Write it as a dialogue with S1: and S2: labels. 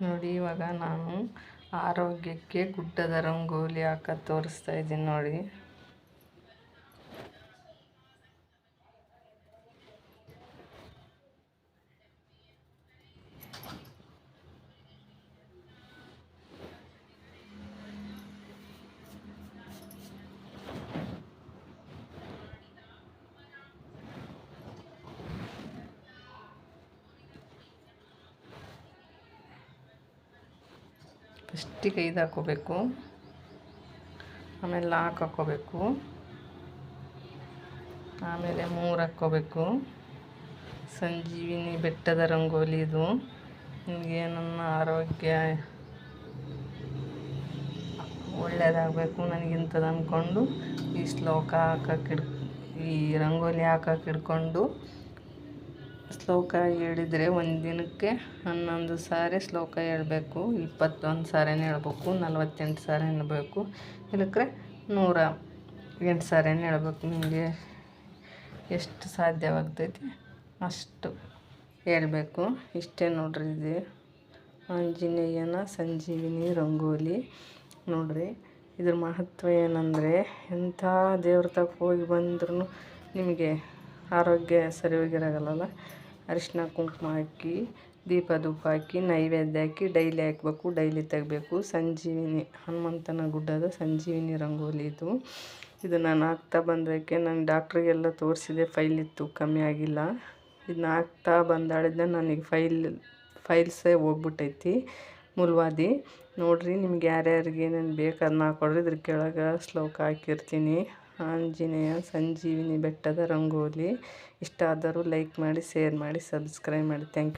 S1: ನೋಡಿ ಇವಾಗ ನಾನು ಆರೋಗ್ಯಕ್ಕೆ ಗುಡ್ಡದ ರಂಗೋಲಿ ಹಾಕೋದು ತೋರಿಸ್ತಾ ಇದ್ದೀನಿ ನೋಡಿ. ಫಸ್ಟಿಗೆ ಇದು ಹಾಕೋಬೇಕು ಆಮೇಲೆ ನಾಲ್ಕು ಹಾಕ್ಕೋಬೇಕು. ಆಮೇಲೆ ಮೂರು ಹಾಕ್ಕೋಬೇಕು. ಸಂಜೀವಿನಿ ಬೆಟ್ಟದ ರಂಗೋಲಿ ಇದು. ನಿಮಗೆ ನನ್ನ ಆರೋಗ್ಯ ಒಳ್ಳೆಯದಾಗಬೇಕು ನನಗಿಂಥದ್ದು ಅಂದ್ಕೊಂಡು ಈ ಶ್ಲೋಕ ಹಾಕಕ್ಕೆ ಈ ರಂಗೋಲಿ ಹಾಕಕ್ಕೆ ಹಿಡ್ಕೊಂಡು ಶ್ಲೋಕ ಹೇಳಿದರೆ ಒಂದು ದಿನಕ್ಕೆ ಹನ್ನೊಂದು ಸಾರಿ ಶ್ಲೋಕ ಹೇಳಬೇಕು, ಇಪ್ಪತ್ತೊಂದು ಸಾರಿನೇ ಹೇಳ್ಬೇಕು, ನಲ್ವತ್ತೆಂಟು ಸಾರಿ ಹೇಳಬೇಕು ಇಲ್ಲಕ್ರೆ ನೂರ ಎಂಟು ಸಾರಿನೇ ಹೇಳ್ಬೇಕು. ನಿಮಗೆ ಎಷ್ಟು ಸಾಧ್ಯವಾಗ್ತೈತಿ ಅಷ್ಟು ಹೇಳಬೇಕು. ಇಷ್ಟೇ ನೋಡ್ರಿ ಇದು. ಆಂಜನೇಯನ ಸಂಜೀವಿನಿ ರಂಗೋಲಿ ನೋಡ್ರಿ. ಇದ್ರ ಮಹತ್ವ ಏನಂದರೆ ಎಂಥ ದೇವ್ರ ತಕ್ಕ ಹೋಗಿ ಬಂದ್ರೂ ನಿಮಗೆ ಆರೋಗ್ಯ ಸರಿ ಹೋಗಿರಲ್ಲ ಅರಿಶಿನ ಕುಂಕುಮ ಹಾಕಿ ದೀಪ ಧೂಪ ಹಾಕಿ, ನೈವೇದ್ಯ ಹಾಕಿ, ಡೈಲಿ ಹಾಕ್ಬೇಕು, ಡೈಲಿ ತೆಗಬೇಕು. ಸಂಜೀವಿನಿ, ಹನುಮಂತನ ಗುಡ್ಡದ ಸಂಜೀವಿನಿ ರಂಗೋಲಿ ಇದು. ಇದು ನಾನು ಹಾಕ್ತಾ ಬಂದಕ್ಕೆ ನಾನು ಡಾಕ್ಟ್ರಿಗೆಲ್ಲ ತೋರಿಸಿದೆ, ಫೈಲ್ ಇತ್ತು, ಕಮ್ಮಿ ಆಗಿಲ್ಲ. ಇದನ್ನ ಹಾಕ್ತಾ ಬಂದಾಡಿದ್ದೆ ನನಗೆ ಫೈಲ್, ಫೈಲ್ಸೇ ಹೋಗ್ಬಿಟ್ಟೈತಿ. ಮುಲ್ವಾದಿ. ನೋಡಿರಿ ನಿಮ್ಗೆ ಯಾರ್ಯಾರಿಗೆ ಏನೇನು ಬೇಕು ಅದನ್ನ ಹಾಕೊಡ್ರಿ. ಇದ್ರ ಕೆಳಗೆ ಶ್ಲೋಕ ಹಾಕಿರ್ತೀನಿ. ಆಂಜನೇಯ, ಸಂಜೀವಿನಿ ಬೆಟ್ಟದ ರಂಗೋಲಿ. ಇಷ್ಟ ಆದರೂ ಲೈಕ್ ಮಾಡಿ ಶೇರ್ ಮಾಡಿ ಸಬ್ಸ್ಕ್ರೈಬ್ ಮಾಡಿ. Thank you